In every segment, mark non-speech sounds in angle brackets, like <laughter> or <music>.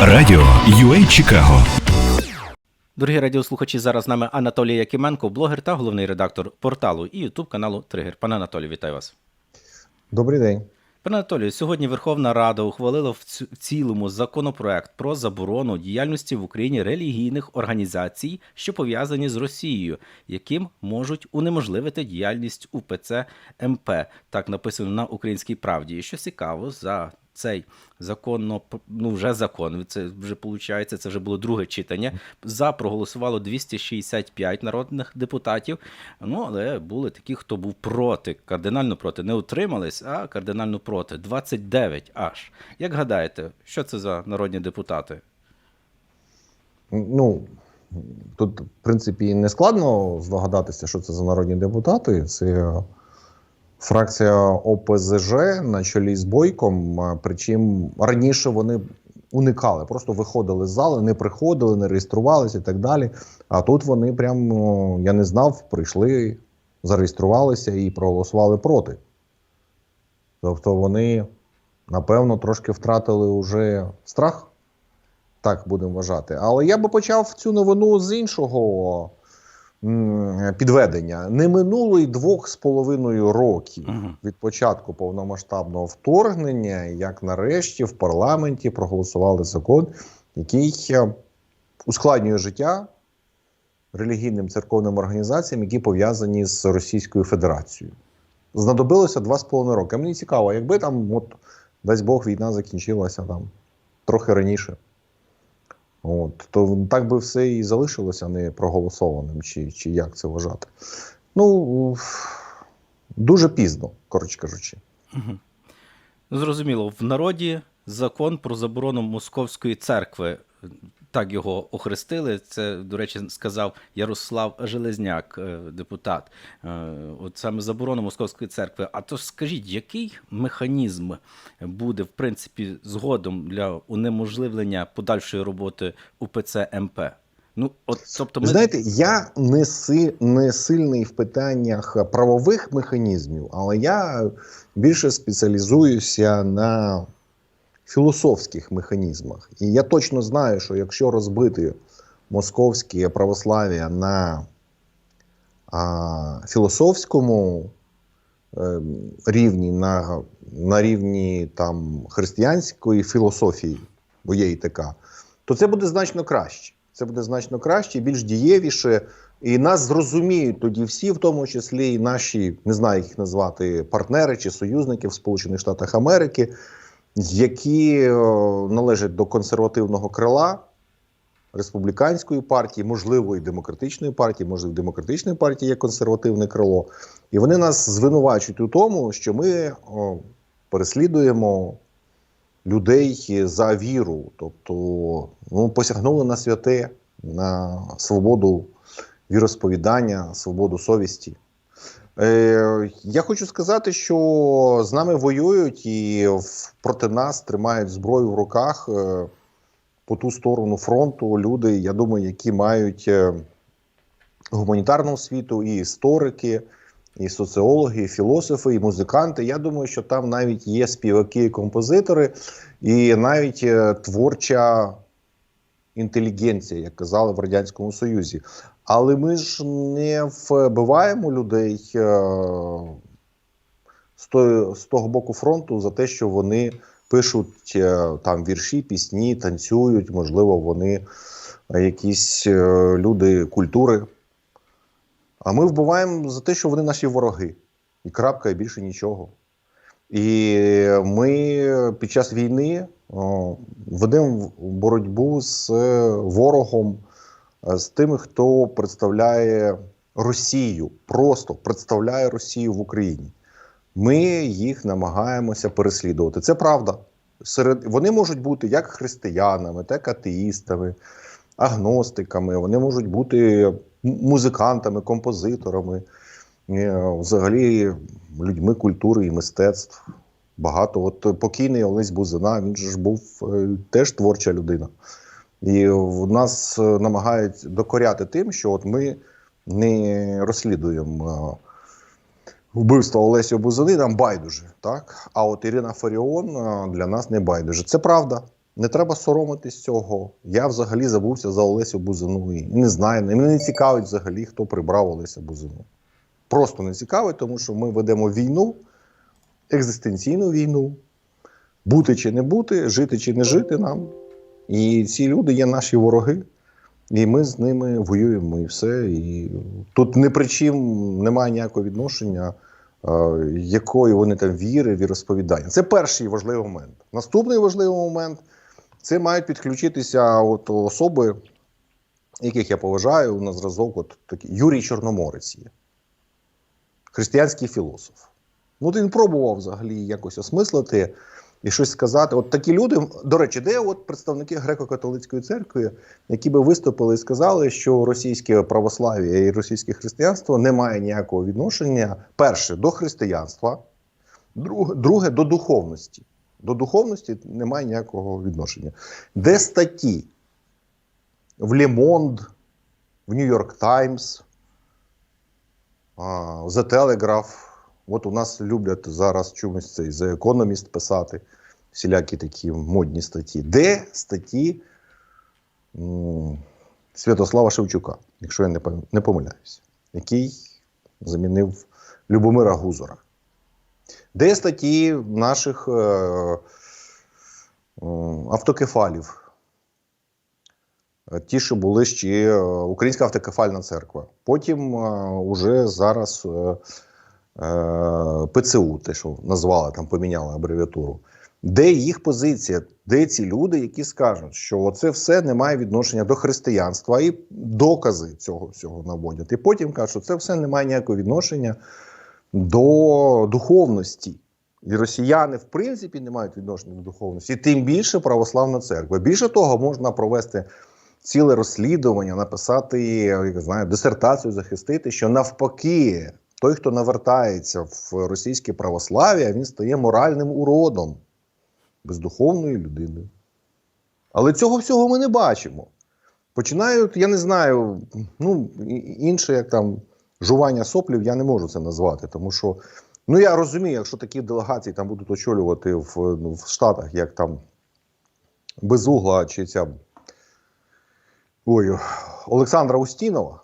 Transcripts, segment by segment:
Радіо UA Чикаго. Дорогі радіослухачі, зараз з нами Анатолій Якименко, блогер та головний редактор порталу і ютуб каналу Тригер. Пане Анатолію, вітаю вас. Добрий день. Пане Анатолію, сьогодні Верховна Рада ухвалила в ц- в цілому законопроект про заборону діяльності в Україні релігійних організацій, що пов'язані з Росією, яким можуть унеможливити діяльність УПЦ МП. Так написано на українській правді. І що цікаво, за цей законно ну вже закон. Це вже виходить, це вже було друге читання. За проголосувало 265 народних депутатів. Ну але були такі, хто був проти, кардинально проти, не утримались, а кардинально проти. 29 аж. Як гадаєте, що це за народні депутати? Ну тут, в принципі, не складно здогадатися, що це за народні депутати. Це фракція ОПЗЖ на чолі з Бойком. Причому раніше вони уникали, просто виходили з зали, не приходили, не реєструвалися і так далі. А тут вони прямо, я не знав, прийшли, зареєструвалися і проголосували проти. Тобто вони, напевно, трошки втратили уже страх. Так будемо вважати. Але я би почав цю новину з іншого підведення. Не минуло й двох з половиною років від початку повномасштабного вторгнення, як нарешті в парламенті проголосували закон, який е, ускладнює життя релігійним церковним організаціям, які пов'язані з Російською Федерацією. Знадобилося два з половиною роки. Мені цікаво, якби там, от, дасть Бог, війна закінчилася там трохи раніше. От, то так би все і залишилося не проголосованим, чи, чи як це вважати. Ну, дуже пізно, коротше кажучи. Ну, Зрозуміло, в народі закон про заборону московської церкви. Так його охрестили. Це, до речі, сказав Ярослав Железняк, е, депутат. Е, От саме заборону московської церкви. А то скажіть, який механізм буде в принципі згодом для унеможливлення подальшої роботи УПЦ МП? Ну, от, тобто, ми знаєте, я не, си, не сильний в питаннях правових механізмів, але я більше спеціалізуюся на філософських механізмах. І я точно знаю, що якщо розбити московське православ'я на а, філософському е, рівні, на, на рівні там, християнської філософії, бо є і така, то це буде значно краще. Це буде значно краще, більш дієвіше. І нас зрозуміють тоді всі, в тому числі і наші, не знаю, як їх назвати, партнери чи союзники в Сполучених Штатах Америки, які е, належать до консервативного крила республіканської партії, можливо, і демократичної партії, можливо, в демократичної партії є консервативне крило. І вони нас звинувачують у тому, що ми о, переслідуємо людей за віру, тобто ну, посягнули на святе, на свободу віросповідання, свободу совісті. Е, я хочу сказати, що з нами воюють і проти нас тримають зброю в руках е, по ту сторону фронту люди, я думаю, які мають е, гуманітарну освіту, і історики, і соціологи, і філософи, і музиканти. Я думаю, що там навіть є співаки і композитори, і навіть творча інтелігенція, як казали в Радянському Союзі. Але ми ж не вбиваємо людей е, з, того боку фронту за те, що вони пишуть е, там вірші, пісні, танцюють, можливо, вони е, якісь люди культури. А ми вбиваємо за те, що вони наші вороги. І крапка, і більше нічого. І ми під час війни ведемо боротьбу з ворогом, з тими, хто представляє Росію, просто представляє Росію в Україні. Ми їх намагаємося переслідувати. Це правда. Серед вони можуть бути як християнами, так атеїстами, агностиками. Вони можуть бути музикантами, композиторами, е, взагалі людьми культури і мистецтв. Багато. От покійний Олесь Бузина, він ж був е, теж творча людина. І в нас е, намагають докоряти тим, що от ми не розслідуємо е, вбивство Олесі Бузини, нам байдуже. Так? А от Ірина Фаріон е, для нас не байдуже. Це правда. Не треба соромитись цього. Я взагалі забувся за Олесю Бузину і не знаю. Мене не цікавить взагалі, хто прибрав Олеся Бузину. Просто не цікавить, тому що ми ведемо війну, екзистенційну війну. Бути чи не бути, жити чи не жити нам. І ці люди є наші вороги, і ми з ними воюємо і все. І тут ні при чим немає ніякого відношення, е, якої вони там віри, віросповідання. Це перший важливий момент. Наступний важливий момент це мають підключитися от особи, яких я поважаю на зразок, от такі Юрій Чорноморець є, християнський філософ. Ну, він пробував взагалі якось осмислити і щось сказати. От такі люди, до речі, де от представники греко-католицької церкви, які би виступили і сказали, що російське православ'я і російське християнство не має ніякого відношення, перше, до християнства, друге, до духовності. До духовності немає ніякого відношення. Де статті в Лемонд, в Нью-Йорк Таймс, The Telegraph. От у нас люблять зараз чомусь цей The Economist писати, всілякі такі модні статті. Де статті м, Святослава Шевчука, якщо я не, не помиляюся, який замінив Любомира Гузора. Де статті наших е, е, автокефалів? Ті, що були ще е, Українська автокефальна церква. Потім е, уже зараз е, ПЦУ, те, що назвали, там поміняли абревіатуру. Де їх позиція? Де ці люди, які скажуть, що це все не має відношення до християнства і докази цього всього наводять. І потім кажуть, що це все не має ніякого відношення до духовності. І росіяни, в принципі, не мають відношення до духовності, тим більше православна церква. Більше того, можна провести ціле розслідування, написати я не знаю, дисертацію, захистити, що навпаки, той, хто навертається в російське православ'я, він стає моральним уродом бездуховною людиною. Але цього всього ми не бачимо. Починають, я не знаю, ну, інше, як там жування соплів, я не можу це назвати, тому що. Ну, я розумію, якщо такі делегації там будуть очолювати в, ну, в Штатах, як там Безугла чи ця ой, Олександра Устінова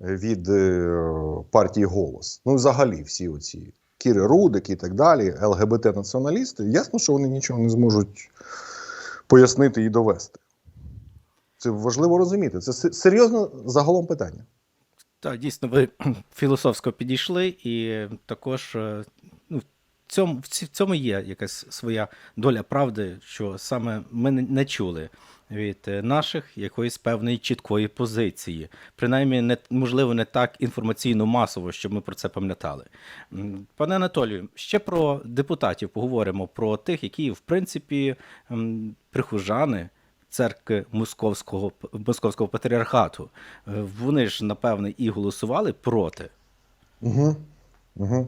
від е, партії Голос. Ну, взагалі, всі оці Кіри Рудик і так далі, ЛГБТ-націоналісти, ясно, що вони нічого не зможуть пояснити і довести. Це важливо розуміти. Це се- серйозно загалом питання. Так, дійсно, ви <clears throat> філософсько підійшли, і також е, ну, цьому, в цьому є якась своя доля правди, що саме ми не- не чули від е, наших якоїсь певної чіткої позиції. Принаймні, не, можливо, не так інформаційно масово, щоб ми про це пам'ятали. Пане Анатолію, ще про депутатів поговоримо, про тих, які, в принципі, прихожани церкви Московського, Московського патріархату. Е, Вони ж, напевне, і голосували проти. Угу. Угу.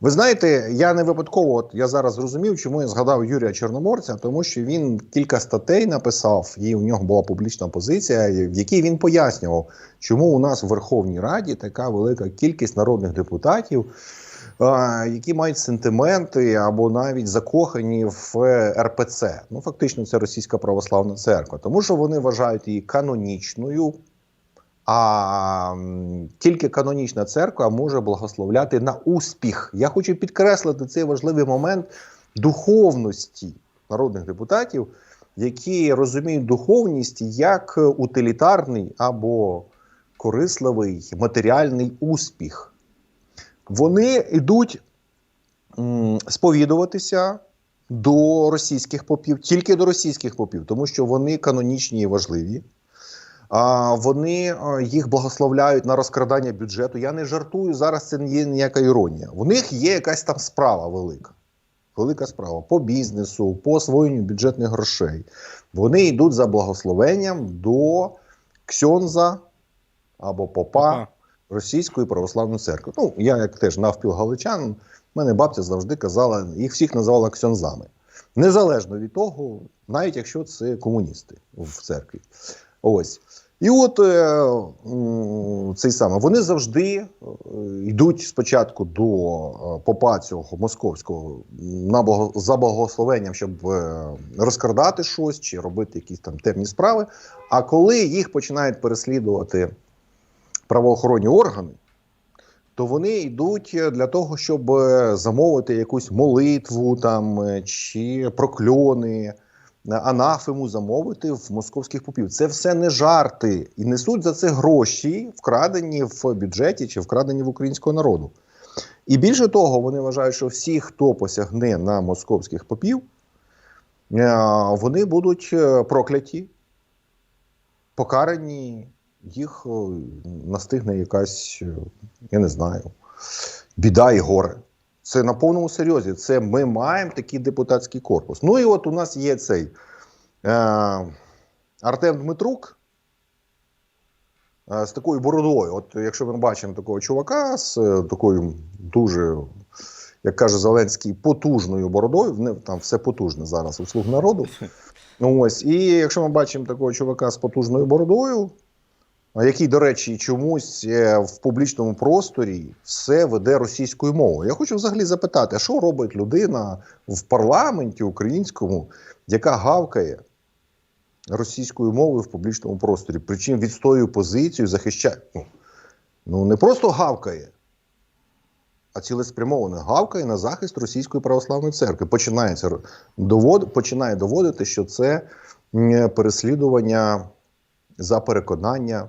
Ви знаєте, я не випадково, от я зараз зрозумів, чому я згадав Юрія Чорноморця, тому що він кілька статей написав, і у нього була публічна позиція, в якій він пояснював, чому у нас в Верховній Раді така велика кількість народних депутатів, які мають сентименти або навіть закохані в РПЦ. Ну, фактично, це Російська православна церква, тому що вони вважають її канонічною. А тільки канонічна церква може благословляти на успіх. Я хочу підкреслити цей важливий момент духовності народних депутатів, які розуміють духовність як утилітарний або корисливий матеріальний успіх. Вони йдуть сповідуватися до російських попів, тільки до російських попів, тому що вони канонічні і важливі. Вони їх благословляють на розкрадання бюджету. Я не жартую, зараз це не є ніяка іронія. У них є якась там справа велика. Велика справа по бізнесу, по освоєнню бюджетних грошей. Вони йдуть за благословенням до ксьонза або попа. Російської православної церкви. Ну, я як теж навпіл галичанин, в мене бабця завжди казала, їх всіх називала ксьонзами. Незалежно від того, навіть якщо це комуністи в церкві. Ось. І от е, цей саме вони завжди е, йдуть спочатку до е, попа цього московського на за благословенням, щоб розкрадати щось чи робити якісь там темні справи. А коли їх починають переслідувати правоохоронні органи, то вони йдуть для того, щоб замовити якусь молитву там чи прокльони, анафему замовити в московських попів. Це все не жарти і несуть за це гроші, вкрадені в бюджеті чи вкрадені в українського народу. І більше того, вони вважають, що всі, хто посягне на московських попів, е, вони будуть е, прокляті, покарані, їх е, настигне якась, е, я не знаю, біда і горе. Це на повному серйозі. Це ми маємо такий депутатський корпус. Ну і от у нас є цей е, Артем Дмитрук е, з такою бородою. От якщо ми бачимо такого чувака з е, такою дуже, як каже Зеленський, потужною бородою, в не- там все потужне зараз у слуг народу. <laughs> Ось, і якщо ми бачимо такого чувака з потужною бородою, який, до речі, чомусь е, в публічному просторі все веде російською мовою. Я хочу взагалі запитати, а що робить людина в парламенті українському, яка гавкає російською мовою в публічному просторі, причому відстоює позицію, захищає. Ну, ну не просто гавкає, а цілеспрямовано гавкає на захист російської православної церкви. Починається довод, починає доводити, що це переслідування за переконання,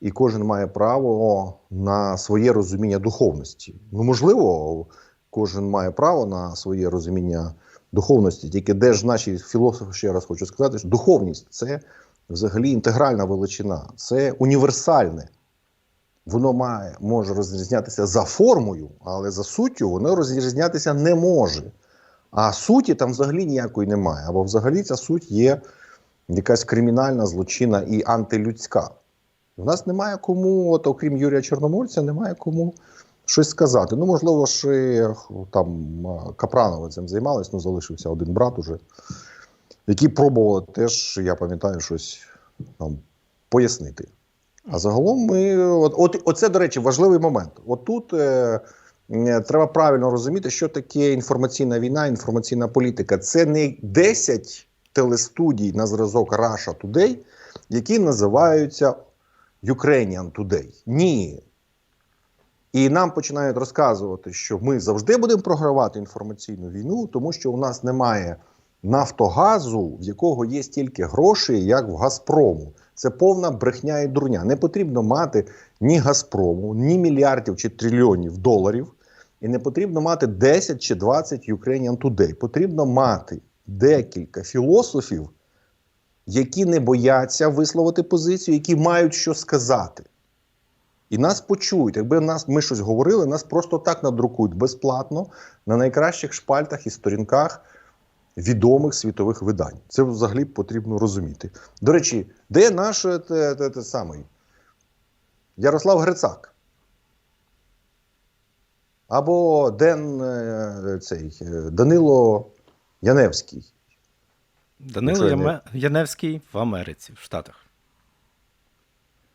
і кожен має право на своє розуміння духовності. Ну, можливо, кожен має право на своє розуміння духовності. Тільки де ж наші філософи, ще раз хочу сказати, що духовність це взагалі інтегральна величина, це універсальне. Воно має може розрізнятися за формою, але за суттю воно розрізнятися не може. А суті там взагалі ніякої немає. Або взагалі ця суть є якась кримінальна злочинна і антилюдська. У нас немає кому, от, окрім Юрія Чорноморця, немає кому щось сказати. Ну, можливо, ще там а, Капранови цим займались, ну залишився один брат уже, який пробував теж, я пам'ятаю, щось там пояснити. А загалом ми. От, от, оце, до речі, важливий момент. От тут е, е, треба правильно розуміти, що таке інформаційна війна, інформаційна політика. Це не 10 телестудій на зразок Russia Today, які називаються Ukrainian Today. Ні. І нам починають розказувати, що ми завжди будемо програвати інформаційну війну, тому що у нас немає Нафтогазу, в якого є стільки грошей, як в Газпрому. Це повна брехня і дурня. Не потрібно мати ні Газпрому, ні мільярдів чи трильйонів доларів. І не потрібно мати 10 чи 20 Ukrainian Today. Потрібно мати декілька філософів, які не бояться висловити позицію, які мають що сказати. І нас почують. Якби нас ми щось говорили, нас просто так надрукують безплатно на найкращих шпальтах і сторінках відомих світових видань. Це взагалі потрібно розуміти. До речі, де наш е, те, те, те самий Ярослав Грицак? Або Ден е, цей, е, Данило Яневський. Данило Яме... Яневський в Америці, в Штатах.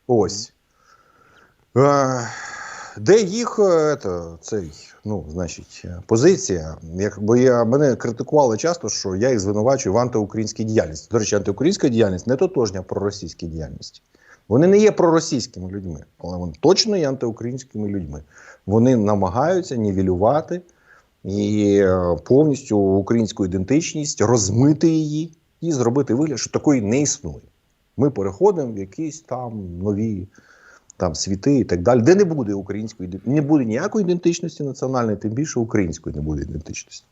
Ось. Е, де їх е, ето, цей, ну, значить, е, позиція? Як, бо я, мене критикували часто, що я їх звинувачую в антиукраїнській діяльності. До речі, антиукраїнська діяльність не тотожня проросійській діяльності. Вони не є проросійськими людьми, але вони точно є антиукраїнськими людьми. Вони намагаються нівелювати і е, повністю українську ідентичність, розмити її і зробити вигляд, що такої не існує. Ми переходимо в якісь там нові там світи і так далі, де не буде української не буде ніякої ідентичності національної, тим більше української не буде ідентичності.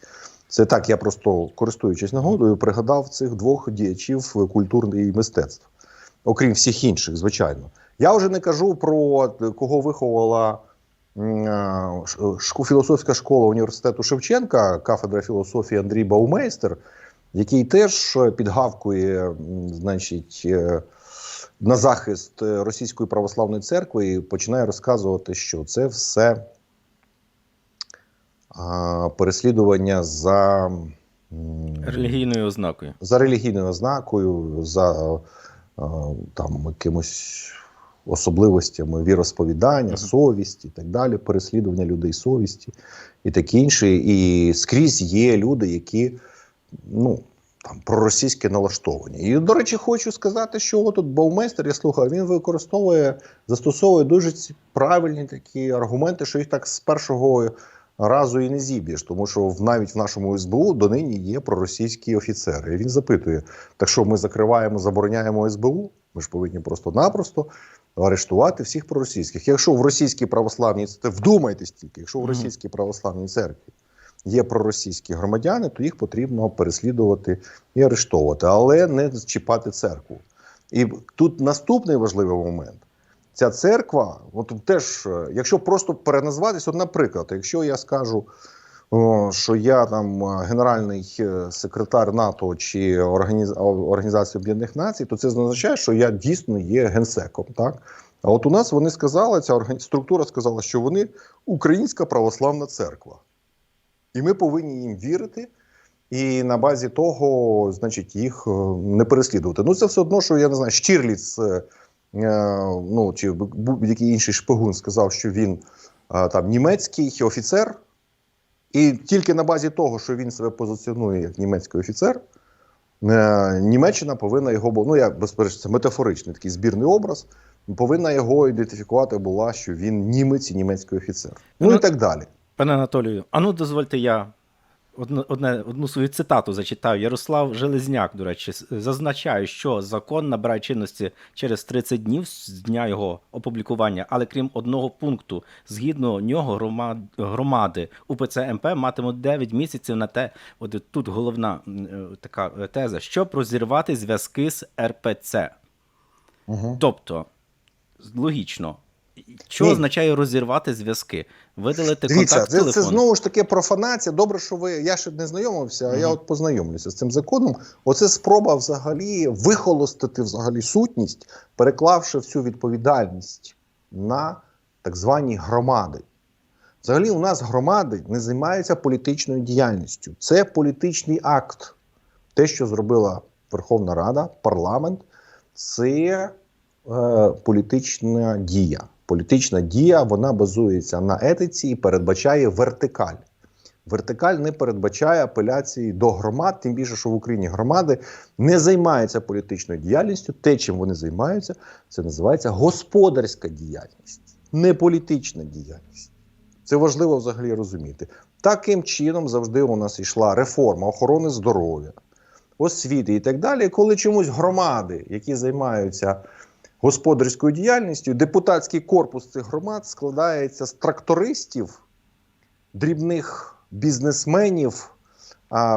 Це так, я просто користуючись нагодою, пригадав цих двох діячів культури і мистецтв, окрім всіх інших, звичайно. Я вже не кажу про кого виховала філософська школа університету Шевченка, кафедра філософії Андрій Баумейстер, який теж е, підгавкує, значить, е, на захист е, Російської православної церкви і починає розказувати, що це все переслідування за, Релігійною ознакою. за релігійною ознакою, за там якимось особливостями віросповідання, совісті і так далі, переслідування людей совісті і таке інше. І скрізь є люди, які ну, там проросійськи налаштовані. І, до речі, хочу сказати, що от тут Баумейстер, я слухав, він використовує, застосовує дуже правильні такі аргументи, що їх так з першого разу і не зіб'єш, тому що в- навіть в нашому СБУ донині є проросійські офіцери. І він запитує: так що ми закриваємо, забороняємо СБУ? Ми ж повинні просто-напросто арештувати всіх проросійських. Якщо в російській православній це вдумайтесь тільки, якщо в російській православній церкві є проросійські громадяни, то їх потрібно переслідувати і арештовувати, але не чіпати церкву. І тут наступний важливий момент. Ця церква, от теж, е, якщо просто переназватись, от, наприклад, якщо я скажу, що я там е, генеральний е, секретар НАТО чи Організ... Організації Об'єднаних Націй, то це означає, що я дійсно є генсеком. Так? А от у нас вони сказали, ця структура сказала, що вони Українська православна церква. І ми повинні їм вірити. І на базі того, значить, їх е, не переслідувати. Ну, це все одно, що я не знаю, Щірліц, ну чи будь-який інший шпигун сказав, що він там німецький офіцер, і тільки на базі того, що він себе позиціонує як німецький офіцер, е, Німеччина повинна його, ну я безперечно, це метафоричний такий збірний образ, повинна його ідентифікувати була, що він німець і німецький офіцер. Ну Ну, і так далі. Пане Анатолію, а ну дозвольте я одне, одну свою цитату зачитаю. Ярослав Железняк, до речі, зазначає, що закон набирає чинності через 30 днів з дня його опублікування, але крім одного пункту, згідно нього громад, громади УПЦ МП матимуть 9 місяців на те, от тут головна е, така е, теза, щоб розірвати зв'язки з РПЦ. Угу. Тобто, логічно. Що Ні. означає розірвати зв'язки? Видалити Дивіться, контакт це, це знову ж таки профанація. Добре, що ви я ще не знайомився, а я от познайомлюся з цим законом. Оце спроба взагалі вихолостити взагалі сутність, переклавши всю відповідальність на так звані громади. Взагалі, у нас громади не займаються політичною діяльністю. Це політичний акт. Те, що зробила Верховна Рада, парламент, це е, політична дія. Політична дія вона базується на етиці і передбачає вертикаль. Вертикаль не передбачає апеляції до громад, тим більше, що в Україні громади не займаються політичною діяльністю. Те, чим вони займаються, це називається господарська діяльність, не політична діяльність. Це важливо взагалі розуміти. Таким чином завжди у нас йшла реформа охорони здоров'я, освіти і так далі. Коли чомусь громади, які займаються господарською діяльністю, депутатський корпус цих громад складається з трактористів, дрібних бізнесменів,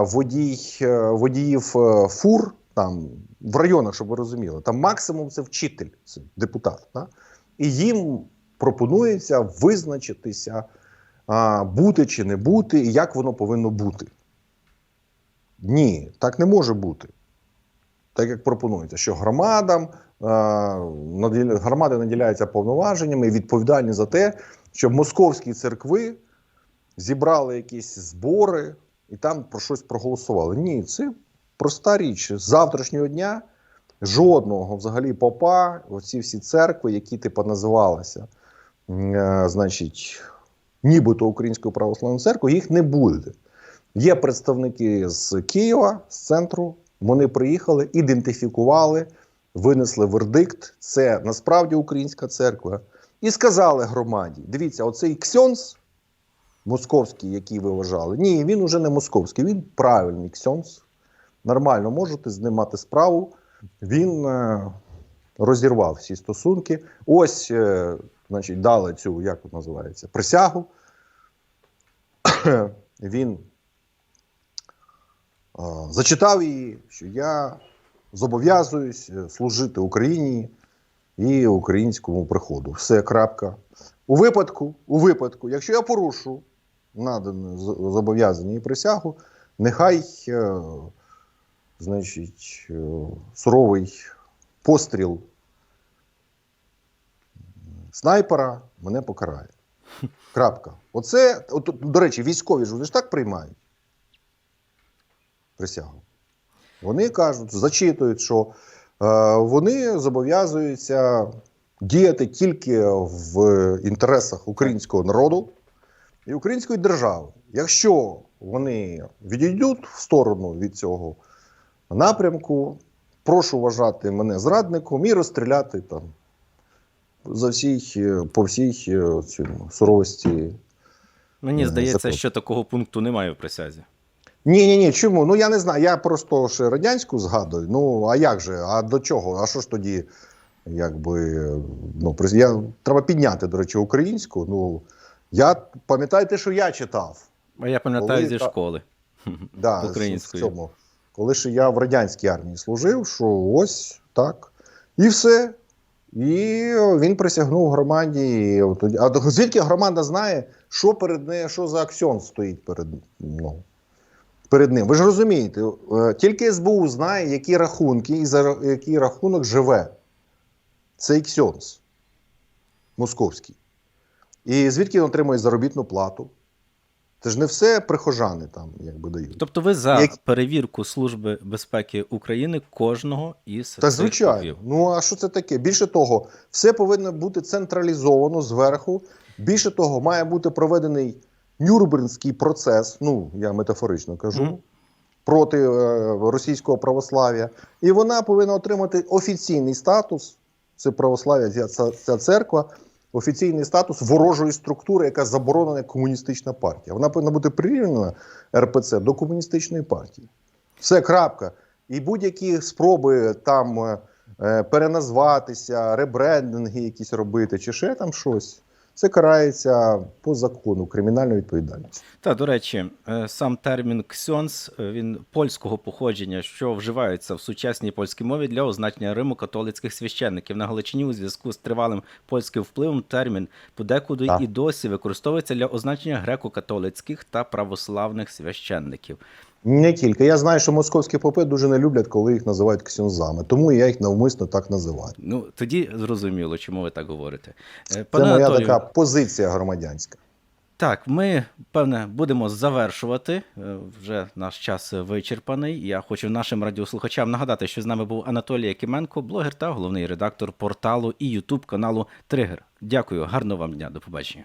водій, е, водіїв е, фур там в районах, щоб ви розуміли, там максимум це вчитель, це депутат. Да? І їм пропонується визначитися, бути чи не бути, і як воно повинно бути. Ні, так не може бути. Так як пропонується, що громадам е, громади наділяються повноваженнями і відповідальні за те, щоб московські церкви зібрали якісь збори і там про щось проголосували. Ні, це проста річ. З завтрашнього дня жодного взагалі попа, оці всі церкви, які типу називалися, е, значить, нібито Українською православною церквою, їх не буде. Є представники з Києва, з центру. Вони приїхали, ідентифікували, винесли вердикт. Це насправді українська церква. І сказали громаді: дивіться, оцей ксьонс московський, який ви вважали, ні, він уже не московський, він правильний ксьонс. Нормально можете з ним справу. Він е, розірвав всі стосунки. Ось, е, значить, дали цю, як тут називається, присягу. він е, зачитав її, що я зобов'язуюсь е, служити Україні і українському приходу. Все крапка. У випадку, у випадку, якщо я порушу надане зобов'язання і присягу, нехай, е, значить, е, суровий постріл снайпера мене покарає. Крапка. Оце, от, до речі, військові ж вони ж так приймають присягу. Вони кажуть, зачитують, що е, вони зобов'язуються діяти тільки в інтересах українського народу і української держави. Якщо вони відійдуть в сторону від цього напрямку, прошу вважати мене зрадником і розстріляти там за всій, е, по всій е, суровості Мені Е, здається, закон. що такого пункту немає в присязі. Ні, ні, ні, чому? Ну я не знаю. Я просто ще радянську згадую. Ну а як же? А до чого? А що ж тоді? Якби ну я треба підняти, до речі, українську. Ну я пам'ятаєте, що я читав. А я пам'ятаю Коли зі та- школи. <laughs> Да, Українською. В цьому. Коли ще я в радянській армії служив, що ось так. І все. І він присягнув громаді. А звідки громада знає, що перед нею, що за аксіон стоїть перед, ну, перед ним? Ви ж розумієте, е, тільки СБУ знає, які рахунки і за який рахунок живе цей ксьонс московський. І звідки він отримує заробітну плату? Це ж не все прихожани там якби дають. Тобто ви за Як- перевірку Служби безпеки України кожного із Та звичайно. попів. Ну а що це таке? Більше того, все повинно бути централізовано зверху. Більше того, має бути проведений Нюрнберзький процес. Ну я метафорично кажу. Мгм. Проти е, російського православ'я, і вона повинна отримати офіційний статус. Це православ'я, ця, ця, церква, офіційний статус ворожої структури, яка заборонена комуністична партія. Вона повинна бути прирівняна РПЦ до комуністичної партії. Все крапка. І будь-які спроби там е, е, переназватися, ребрендинги якісь робити, чи ще там щось, це карається по закону кримінальною відповідальністю. Та, до речі, е, сам термін ксьонс е, він польського походження, що вживається в сучасній польській мові для означення римо-католицьких священників. На Галичині у зв'язку з тривалим польським впливом термін подекуди Так. і досі використовується для означення греко-католицьких та православних священників. Не тільки. Я знаю, що московські попи дуже не люблять, коли їх називають ксьонзами. Тому я їх навмисно так називаю. Ну тоді зрозуміло, чому ви так говорите. Е, Це моя Анатолію, така позиція громадянська. Так, ми певне будемо завершувати. Е, Вже наш час вичерпаний. Я хочу нашим радіослухачам нагадати, що з нами був Анатолій Якименко, блогер та головний редактор порталу і Ютуб каналу Тригер. Дякую, гарного вам дня. До побачення.